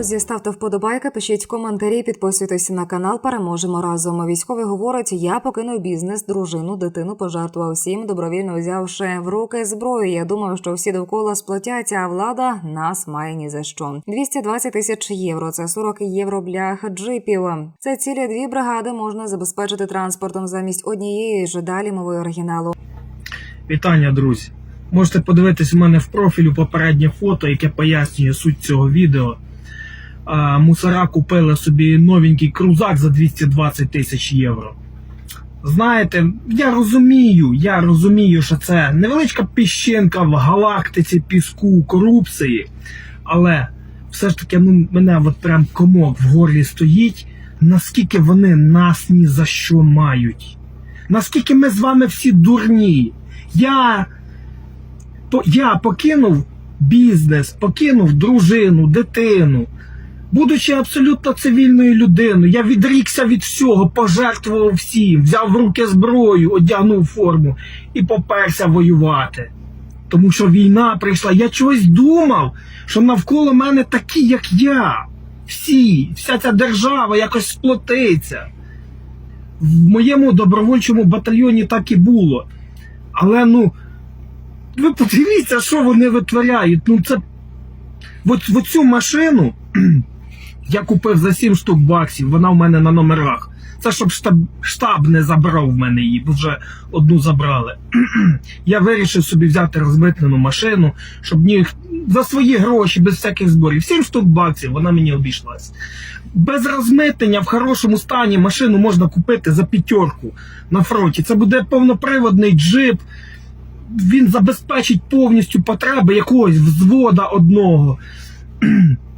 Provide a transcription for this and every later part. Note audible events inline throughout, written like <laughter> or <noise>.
Друзі, ставте вподобайки, пишіть коментарі, підписуйтесь на канал. Переможемо разом. Військовий говорить: я покинув бізнес, дружину, дитину, пожертвував всім, добровільно взявши в руки зброю. Я думав, що всі довкола сплетяться, а влада нас має ні за що. 220 тисяч євро. Це 40 євро блях джипів. Це цілі дві бригади можна забезпечити транспортом замість однієї ж далі мовою оригіналу. Вітання, друзі! Можете подивитись у мене в профілю попереднє фото, яке пояснює суть цього відео. А, мусора купили собі новенький крузак за 220 тисяч євро. Знаєте, я розумію, я розумію, що це невеличка піщинка в галактиці піску, корупції. Але все ж таки ну, мене от прям комок в горлі стоїть, наскільки вони нас ні за що мають. Наскільки ми з вами всі дурні. Я, по, я покинув бізнес, покинув дружину, дитину. Будучи абсолютно цивільною людиною, я відрікся від всього, пожертвував всім, взяв в руки зброю, одягнув форму і поперся воювати. Тому що війна прийшла. Я чогось думав, що навколо мене такі, як я. Всі, вся ця держава якось сплотиться. В моєму добровольчому батальйоні так і було. Але ну, ви подивіться, що вони витворяють. Ну, це. От цю машину я купив за 7 штук баксів, вона в мене на номерах. Це щоб штаб, штаб не забрав в мене її, бо вже одну забрали. <clears throat> я вирішив собі взяти розмитнену машину, щоб ні, за свої гроші, без всяких зборів. 7 штук баксів, вона мені обійшлась. Без розмитнення в хорошому стані машину можна купити за п'ятерку на фронті. Це буде повноприводний джип. Він забезпечить повністю потреби якогось взвода одного. <clears throat>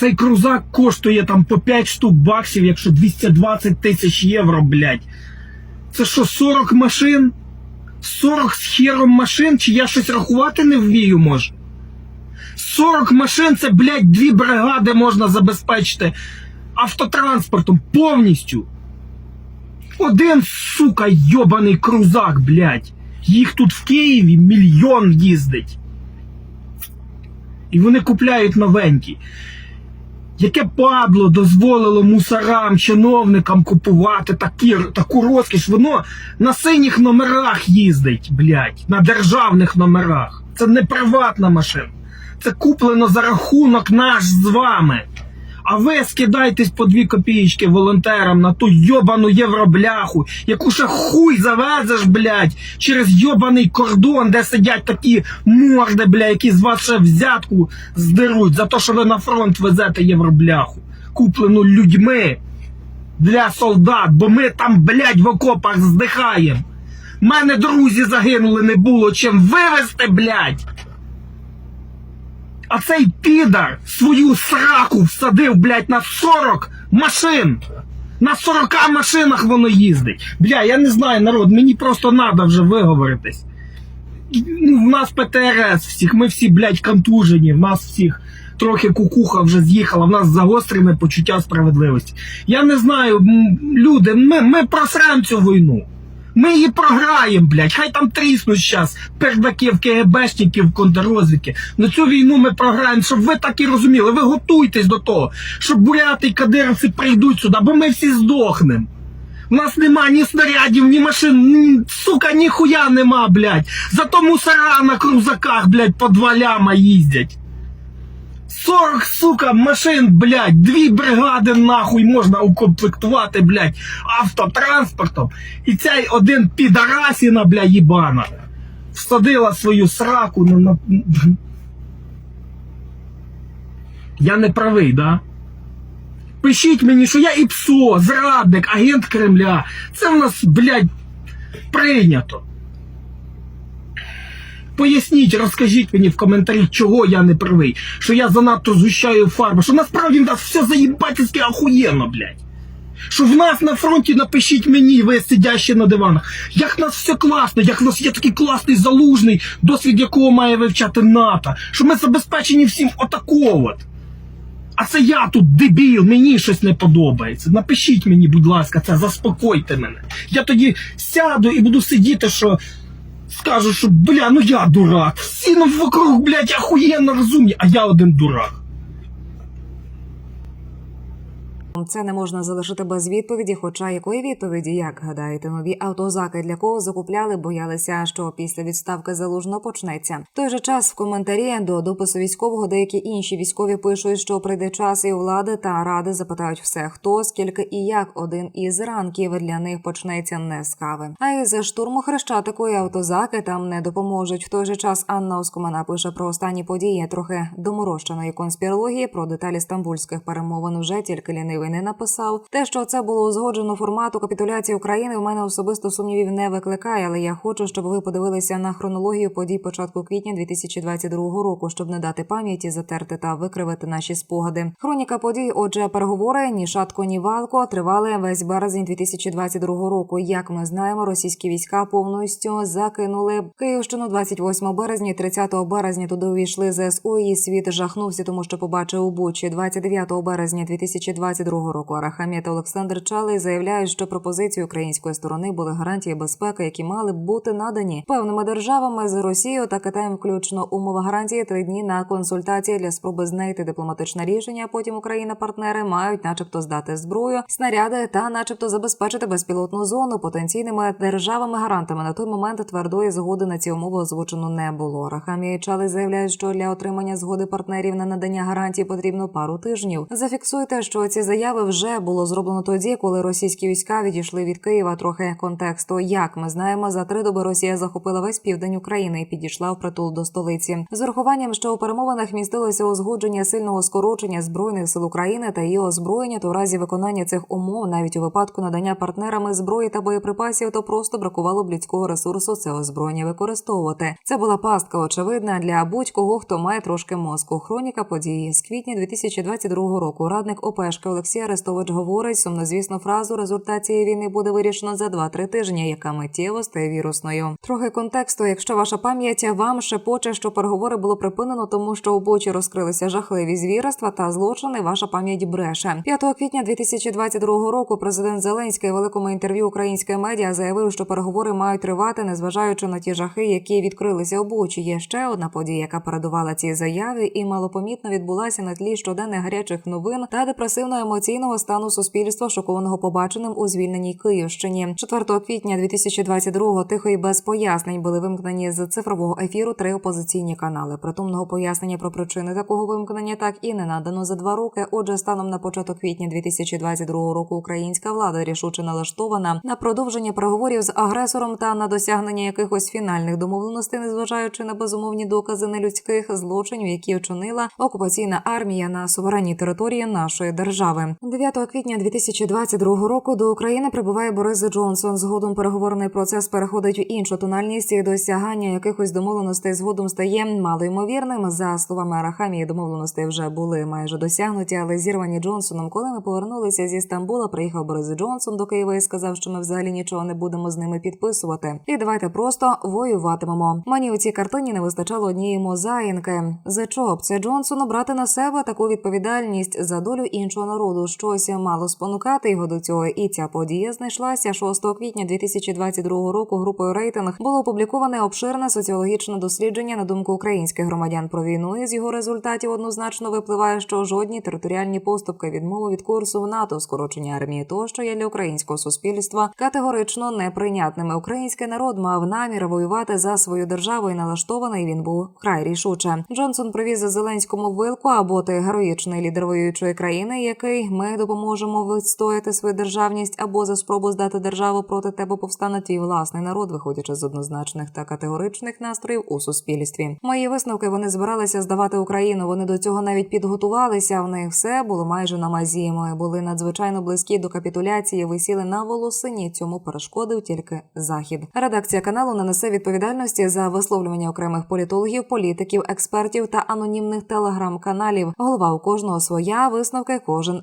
Цей крузак коштує там по 5 штук баксів, якщо 220 тисяч євро, блядь. Це що, 40 машин? 40 з хером машин? Чи я щось рахувати не вмію, може? 40 машин це, блядь, дві бригади можна забезпечити автотранспортом повністю. Один, сука, йобаний крузак, блядь. Їх тут в Києві мільйон їздить. І вони купляють новенькі. Яке падло дозволило мусорам, чиновникам купувати такі, таку розкіш? Воно на синіх номерах їздить, блядь, на державних номерах. Це не приватна машина. Це куплено за рахунок наш з вами. А ви скидайтесь по дві копієчки волонтерам на ту йобану євробляху, яку ще хуй завезеш, блядь, через йобаний кордон, де сидять такі морди, бля, які з вас ще взятку здеруть за те, що ви на фронт везете євробляху, куплену людьми для солдат, бо ми там, блядь, в окопах здихаємо. Мене друзі загинули, не було чим вивезти, блядь. А цей підар свою сраку всадив, блядь, на 40 машин. На 40 машинах воно їздить. Бля, я не знаю, народ, мені просто треба вже виговоритись. Ну, в нас ПТРС всіх, ми всі, блядь, контужені, в нас всіх трохи кукуха вже з'їхала, в нас загострене почуття справедливості. Я не знаю, люди, ми, ми просрем цю війну. Ми її програємо, блядь. Хай там тріснуть зараз пердаків, КГБшників, контррозвідки. На цю війну ми програємо, щоб ви так і розуміли. Ви готуйтесь до того, щоб буряти і кадировці прийдуть сюди, бо ми всі здохнемо. У нас нема ні снарядів, ні машин, ні, сука, ніхуя нема, блядь. Зато мусора на крузаках, блядь, по два ляма їздять. 40, сука, машин, блядь, дві бригади нахуй можна укомплектувати, блядь, автотранспортом. І цей один підарасіна, блядь, їбана, всадила свою сраку на. на... Я не правий, да? Пишіть мені, що я ІПСО, зрадник, агент Кремля. Це в нас, блядь, прийнято. Поясніть, розкажіть мені в коментарі, чого я не правий, що я занадто згущаю фарбу, що насправді в нас все заїбательськи охуєнно, блядь. Що в нас на фронті напишіть мені, ви сидящі на диванах, як в нас все класно, як в нас є такий класний залужний, досвід якого має вивчати НАТО, що ми забезпечені всім отако от. А це я тут дебіл, мені щось не подобається. Напишіть мені, будь ласка, це, заспокойте мене. Я тоді сяду і буду сидіти, що скажу, що бля, ну я дурак. Всі вокруг, блядь, охуєнно розумні, а я один дурак. Це не можна залишити без відповіді. Хоча якої відповіді, як гадаєте, нові автозаки для кого закупляли, боялися, що після відставки залужно почнеться. В той же час в коментарі до допису військового деякі інші військові пишуть, що прийде час і влади та ради запитають все, хто, скільки і як один із ранків для них почнеться не з кави. А із штурму хрещатику і автозаки там не допоможуть. В той же час Анна Оскомана пише про останні події трохи доморощеної конспірології. Про деталі стамбульських перемовин вже тільки лінивий не написав. Те, що це було узгоджено формату капітуляції України, в мене особисто сумнівів не викликає, але я хочу, щоб ви подивилися на хронологію подій початку квітня 2022 року, щоб не дати пам'яті затерти та викривити наші спогади. Хроніка подій, отже, переговори ні шатко, ні валко тривали весь березень 2022 року. Як ми знаємо, російські війська повністю закинули Київщину 28 березня, 30 березня туди увійшли ЗСУ. І світ жахнувся, тому що побачив у Бучі 29 березня 2022 року. Арахамія та Олександр Чалий заявляють, що пропозиції української сторони були гарантії безпеки, які мали бути надані певними державами з Росією та Китаєм, включно умова гарантії три дні на консультації для спроби знайти дипломатичне рішення. а Потім Україна-партнери мають, начебто, здати зброю, снаряди та, начебто, забезпечити безпілотну зону потенційними державами-гарантами. На той момент твердої згоди на ці умови озвучено не було. Рахамія і Чалий заявляють, що для отримання згоди партнерів на надання гарантій потрібно пару тижнів. Зафіксуйте, що ці заяви вже було зроблено тоді, коли російські війська відійшли від Києва. Трохи контексту. Як ми знаємо, за три доби Росія захопила весь південь України і підійшла в притул до столиці. З урахуванням, що у перемовинах містилося узгодження сильного скорочення збройних сил України та її озброєння, то в разі виконання цих умов, навіть у випадку надання партнерами зброї та боєприпасів, то просто бракувало б людського ресурсу це озброєння використовувати. Це була пастка очевидна для будь-кого, хто має трошки мозку. Хроніка події з квітня 2022 року. Радник ОПЕшки Олексій Арестович говорить сумнозвісну фразу результат цієї війни буде вирішено за 2-3 тижні, яка миттєво стає вірусною. Трохи контексту, якщо ваша пам'ять вам шепоче, що переговори було припинено, тому що у Бучі розкрилися жахливі звірства та злочини. Ваша пам'ять бреше 5 квітня 2022 року. Президент Зеленський у великому інтерв'ю української медіа заявив, що переговори мають тривати, незважаючи на ті жахи, які відкрилися у Бучі. Є ще одна подія, яка передувала цій заяві, і малопомітно відбулася на тлі щоденних гарячих новин та депресивно-емоційного стану суспільства, шокованого побаченим у звільненій Київщині. 4 квітня 2022 тихо і без пояснень були вимкнені з цифрового ефіру три опозиційні канали. Притомного пояснення про причини такого вимкнення так і не надано за два роки. Отже, станом на початок квітня 2022 року українська влада рішуче налаштована на продовження переговорів з агресором та на досягнення якихось фінальних домовленостей, незважаючи на безумовні докази нелюдських злочинів, які вчинила окупаційна армія на суверенній території нашої держави. 9 квітня 2022 року до України прибуває Борис Джонсон. Згодом переговорний процес переходить у іншу тональність і досягання якихось домовленостей згодом стає малоймовірним. За словами Арахамії, домовленостей вже були майже досягнуті, але зірвані Джонсоном. Коли ми повернулися зі Стамбула, приїхав Борис Джонсон до Києва і сказав, що ми взагалі нічого не будемо з ними підписувати. І давайте просто воюватимемо. Мені у цій картині не вистачало однієї мозаїнки. За чого б це Джонсону брати на себе таку відповідальність за долю іншого народу? Щось мало спонукати його до цього. І ця подія знайшлася 6 квітня 2022 року. Групою рейтинг було опубліковане обширне соціологічне дослідження на думку українських громадян про війну. І з його результатів однозначно випливає, що жодні територіальні поступки, відмови від курсу в НАТО, скорочення армії тощо є для українського суспільства категорично неприйнятними. Український народ мав намір воювати за свою державу і налаштований він був вкрай рішуче. Джонсон привіз Зеленському вилку або ти героїчний лідер воюючої країни, який ми допоможемо відстояти свою державність, або за спробу здати державу проти тебе повстане твій власний народ, виходячи з однозначних та категоричних настроїв у суспільстві. Мої висновки вони збиралися здавати Україну. Вони до цього навіть підготувалися. В них все було майже на мазі. Ми були надзвичайно близькі до капітуляції. Висіли на волосині. Цьому перешкодив тільки захід. Редакція каналу не несе відповідальності за висловлювання окремих політологів, політиків, експертів та анонімних телеграм-каналів. Голова у кожного своя висновки кожен